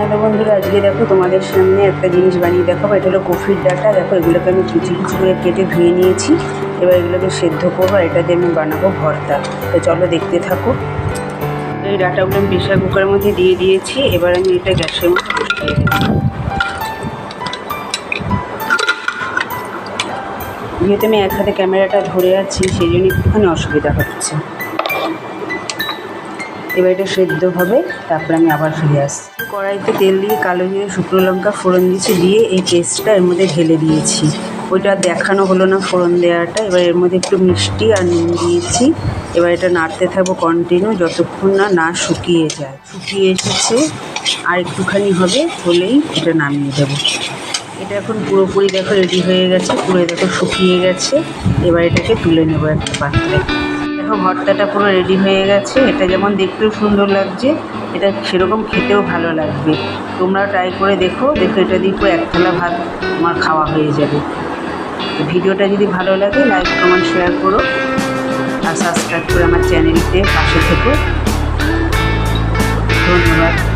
Hello বন্ধুরা, আজকে দেখো তোমাদের সামনে একটা জিনিস বানিয়ে দেখাবো। এটা হলো কফির ডাটা। দেখো, এগুলোকে আমি কুচি কুচি করে কেটে ধুয়ে নিয়েছি। এবার এগুলোকে সেদ্ধ করব আর এটা দিয়ে আমি বানাবো ভর্তা। তো চলো দেখতে থাকো। এই ডাটাগুলো আমি প্রেশার কুকারের মধ্যে দিয়ে দিয়েছি। এবার আমি এটা গ্যাসের মধ্যে বসিয়ে যেহেতু আমি এক হাতে ক্যামেরাটা ধরে আছি, সেই জন্য একটুখানি অসুবিধা হচ্ছে। এবার এটা সেদ্ধ হবে, তারপরে আমি আবার ফিরে আসছি। কড়াইতে তেল দিয়ে কালো জিরে, শুকনো লঙ্কা, ফোড়ন দিয়েছি দিয়ে এই পেস্টটা এর মধ্যে ঢেলে দিয়েছি। ওইটা দেখানো হলো না ফোড়ন দেওয়াটা, এবার এর মধ্যে একটু মিষ্টি আর নুন দিয়েছি। এবার এটা নাড়তে থাকব কন্টিনিউ যতক্ষণ না না শুকিয়ে যায়। শুকিয়ে এসেছে, আর একটুখানি হবে, হলেই এটা নামিয়ে দেবো। এটা এখন পুরোপুরি দেখো রেডি হয়ে গেছে, পুরো দেখো শুকিয়ে গেছে। এবার এটাকে তুলে নেব একটা পাত্রে। দেখো, ভর্তাটা পুরো রেডি হয়ে গেছে। এটা যেমন দেখতেও সুন্দর লাগছে, এটা সেরকম খেতেও ভালো লাগবে। তোমরা ট্রাই করে দেখো দেখো এটা দিয়ে পুরো এক থালা ভাত আমার খাওয়া হয়ে যাবে। ভিডিওটা যদি ভালো লাগে লাইক কমেন্ট শেয়ার করো। আর সাবস্ক্রাইব করে আমার চ্যানেলতে পাশে থেকো। ধন্যবাদ।